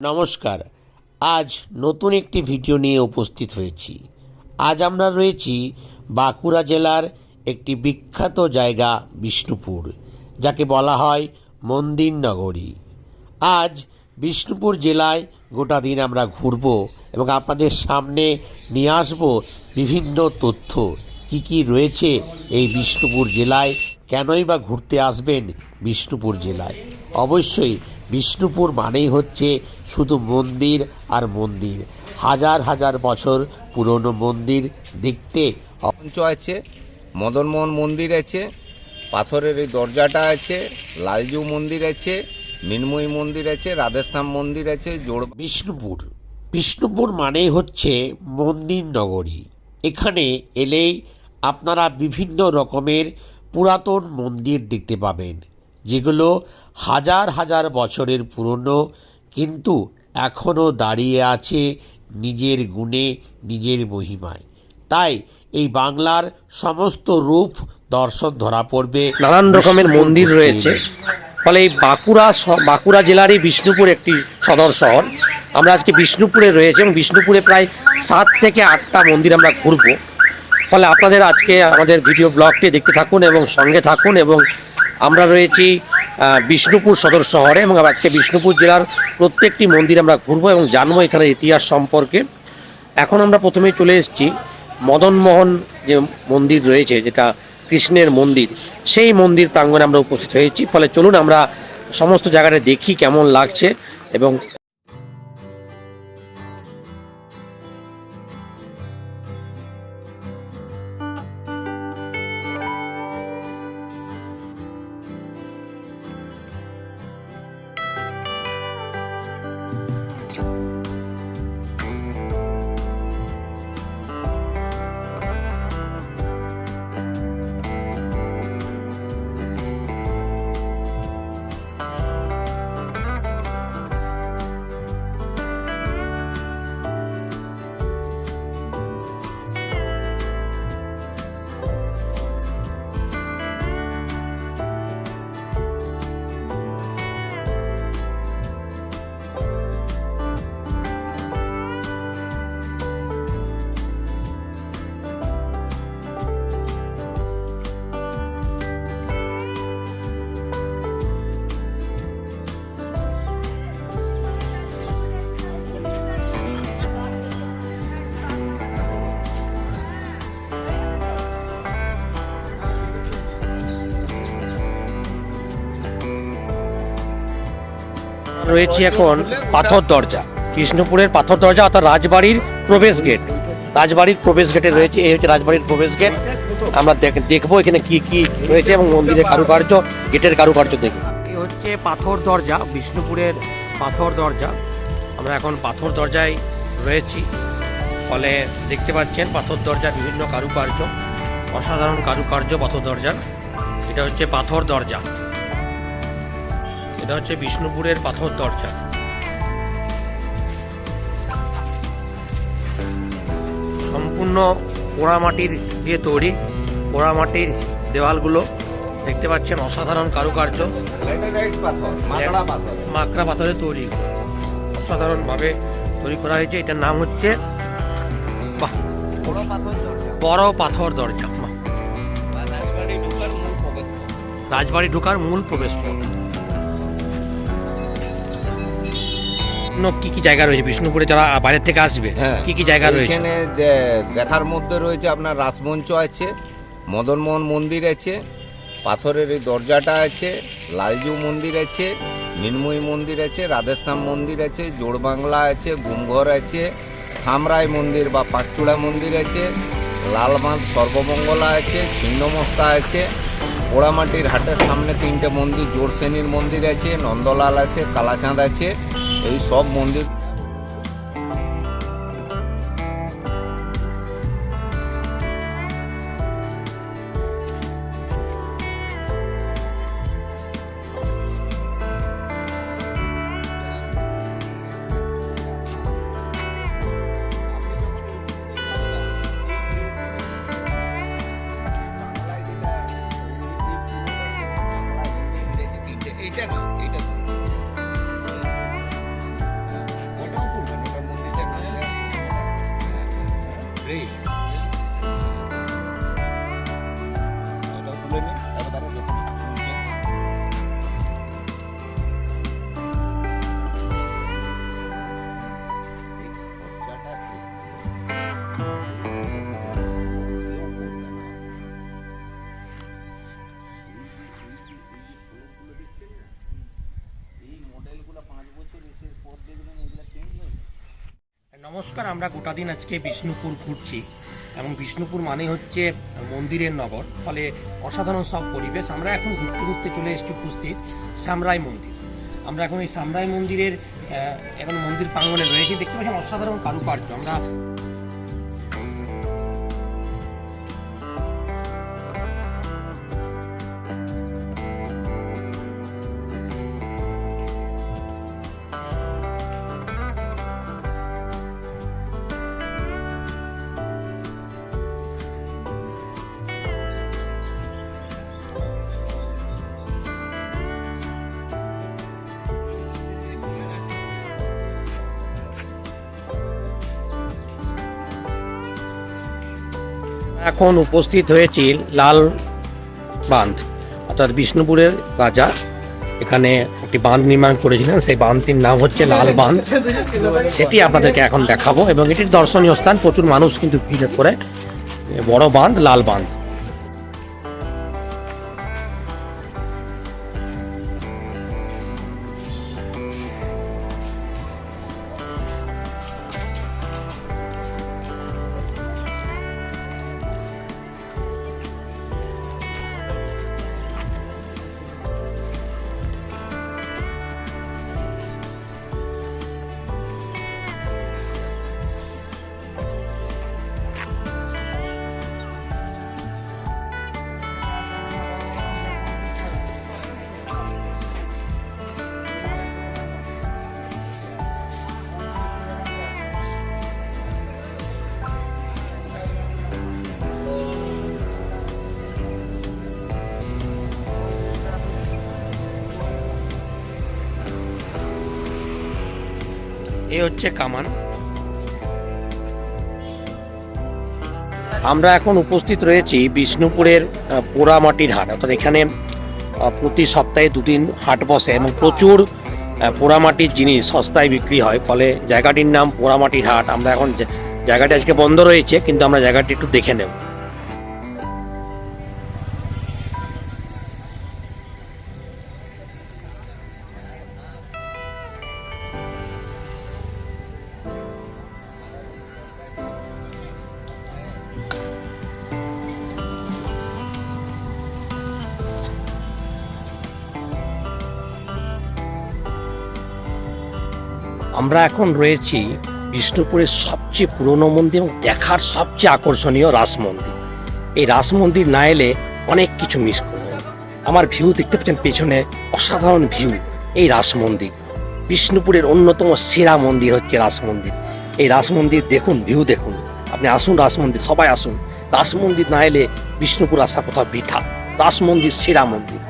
নমস্কার। আজ নতুন একটি ভিডিও নিয়ে উপস্থিত হয়েছি। আজ আমরা রয়েছি বাঁকুড়া জেলার একটি বিখ্যাত জায়গা বিষ্ণুপুর, যাকে বলা হয় মন্দির নগরী আজ বিষ্ণুপুর জেলায় গোটা দিন আমরা ঘুরব এবং আপনাদের সামনে নিয়ে আসব বিভিন্ন তথ্য। কি কি রয়েছে এই বিষ্ণুপুর জেলায়? কেনই বা ঘুরতে আসবেন বিষ্ণুপুর জেলায়? অবশ্যই বিষ্ণুপুর মানেই হচ্ছে শুধু মন্দির আর মন্দির। হাজার হাজার বছর পুরনো মন্দির দেখতে মঞ্চ আছে মদনমোহন মন্দির আছে পাথরের এই দরজাটা আছে লালজু মন্দির আছে মিনময়ী মন্দির আছে রাধেশ্যাম মন্দির আছে জোড় বিষ্ণুপুর। বিষ্ণুপুর মানেই হচ্ছে মন্দির নগরী। এখানে এলেই আপনারা বিভিন্ন রকমের পুরাতন মন্দির দেখতে পাবেন। যেগুলো হাজার হাজার বছরের পুরনো কিন্তু এখনও দাঁড়িয়ে আছে নিজের গুণে নিজের মহিমায়। তাই এই বাংলার সমস্ত রূপ দর্শন ধরা পড়বে নানান রকমের মন্দির রয়েছে। ফলে এই বাঁকুড়া বাঁকুড়া জেলারই বিষ্ণুপুর একটি সদর শহর। আমরা আজকে বিষ্ণুপুরে রয়েছে এবং বিষ্ণুপুরে প্রায় সাত থেকে আটটা মন্দির আমরা ঘুরব। ফলে আপনাদের আজকে আমাদের ভিডিও ব্লগটি দেখতে থাকুন এবং সঙ্গে থাকুন এবং আমরা রয়েছি বিষ্ণুপুর সদর শহরে এবং আজকে বিষ্ণুপুর জেলার প্রত্যেকটি মন্দির আমরা ঘুরবো এবং জানব এখানে ইতিহাস সম্পর্কে। এখন আমরা প্রথমেই চলে এসেছি মদনমোহন যে মন্দির রয়েছে, যেটা কৃষ্ণের মন্দির, সেই মন্দির প্রাঙ্গণে আমরা উপস্থিত হয়েছি। ফলে চলুন আমরা সমস্ত জায়গাটা দেখি কেমন লাগছে এবং রয়েছি এখন পাথর দরজা, কৃষ্ণপুরের পাথর দরজা অর্থাৎ রাজবাড়ির প্রবেশ গেট রাজবাড়ির প্রবেশ গেটে রয়েছে, এই হচ্ছে রাজবাড়ির প্রবেশ গেট আমরা দেখ- দেখব এখানে কি কি রয়েছে এবং মন্দিরের কারুকার্য, গেটের কারুকার্য দেখব। এই হচ্ছে পাথর দরজা, বিষ্ণুপুরের পাথর দরজা। আমরা এখন পাথর দরজায় রয়েছি। ফলে দেখতে পাচ্ছেন পাথর দরজা বিভিন্ন কারুকার্য, অসাধারণ কারুকার্য পাথর দরজার। এটা হচ্ছে পাথর দরজা। এটা হচ্ছে বিষ্ণুপুরের পাথর দরজা। সম্পূর্ণ পোড়ামাটির দিয়ে তৈরি। পোড়ামাটির দেওয়ালগুলো দেখতে পাচ্ছেন অসাধারণ কারুকার্য। মাকড়া পাথর। তৈরি। অসাধারণভাবে তৈরি করা হয়েছে। এটার নাম হচ্ছে বড় পাথর দরজা। রাজবাড়ি ঢোকার মূল প্রবেশ পথ অন্য কি কি জায়গা রয়েছে? বিষ্ণুপুরে যারা বাইরে থেকে আসবে হ্যাঁ। কি কি জায়গা রয়েছে? এখানে দেখার মধ্যে রয়েছে আপনার রাসমঞ্চ আছে মদনমোহন মন্দির আছে পাথরের এই দরজাটা আছে লালজু মন্দির আছে মিনময়ী মন্দির আছে রাধেশ্যাম মন্দির আছে জোড়বাংলা আছে গুমঘর আছে সামরাই মন্দির বা পাঁচচূড়া মন্দির আছে লালবাঁধ সর্বমঙ্গলা আছে ছিন্নমস্তা আছে পোড়ামাটির হাটের সামনে তিনটে মন্দির জোরসেনির মন্দির আছে নন্দলাল আছে কালাচাঁদ আছে এই সব মন্দির। এইটা না এইটা নমস্কার, আমরা গোটা দিন আজকে বিষ্ণুপুর ঘুরছি। এবং বিষ্ণুপুর মানে হচ্ছে মন্দিরের নগর, ফলে অসাধারণ সব পরিবেশ। আমরা এখন ঘুরতে ঘুরতে চলে এসেছি উপস্থিত সামরাই মন্দির। আমরা এখন এই সামরাই মন্দিরের এখন মন্দির প্রাঙ্গনে রয়েছি। দেখতে পাচ্ছি অসাধারণ কারুকার্য। আমরা এখন উপস্থিত হয়েছি লাল বাঁধ, অর্থাৎ বিষ্ণুপুরের রাজা। এখানে একটি বাঁধ নির্মাণ করেছিলেন, সেই বাঁধটির নাম হচ্ছে লাল বাঁধ। সেটি আপনাদেরকে এখন দেখাবো, এবং এটির দর্শনীয় স্থান, প্রচুর মানুষ কিন্তু ভিড় করে। বড় বাঁধ, লাল বাঁধ। এ হচ্ছে কামান। আমরা এখন উপস্থিত রয়েছি বিষ্ণুপুরের পোড়ামাটির হাট। অর্থাৎ এখানে প্রতি সপ্তাহে দুদিন হাট বসে এবং প্রচুর পোড়ামাটির জিনিস সস্তায় বিক্রি হয়। ফলে জায়গাটির নাম পোড়ামাটির হাট। আমরা এখন জায়গাটি আজকে বন্ধ রয়েছে, কিন্তু আমরা জায়গাটি একটু দেখে নেব। আমরা এখন রয়েছি বিষ্ণুপুরের সবচেয়ে পুরনো মন্দির এবং দেখার সবচেয়ে আকর্ষণীয় রাস মন্দির। এই রাস মন্দির না এলে অনেক কিছু মিস করবেন আমার ভিউ দেখতে পাচ্ছেন পেছনে অসাধারণ ভিউ এই রাস মন্দির। বিষ্ণুপুরের অন্যতম সেরা মন্দির হচ্ছে রাস মন্দির। এই রাস মন্দির দেখুন ভিউ দেখুন। আপনি আসুন রাস মন্দির, সবাই আসুন। রাস মন্দির না এলে বিষ্ণুপুর আসা কোথাও বৃথা। রাস মন্দির সেরা মন্দির।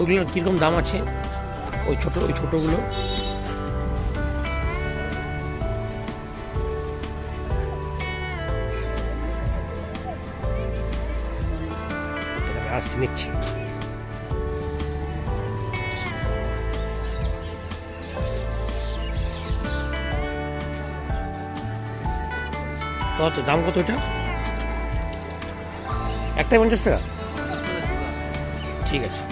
ওইগুলোর কীরকম দাম আছে? ওই ছোট, ওই ছোটোগুলো। আসতে নিচ্ছি। কত? দাম কত এটা? একটাই পঞ্চাশ টাকা? ঠিক আছে।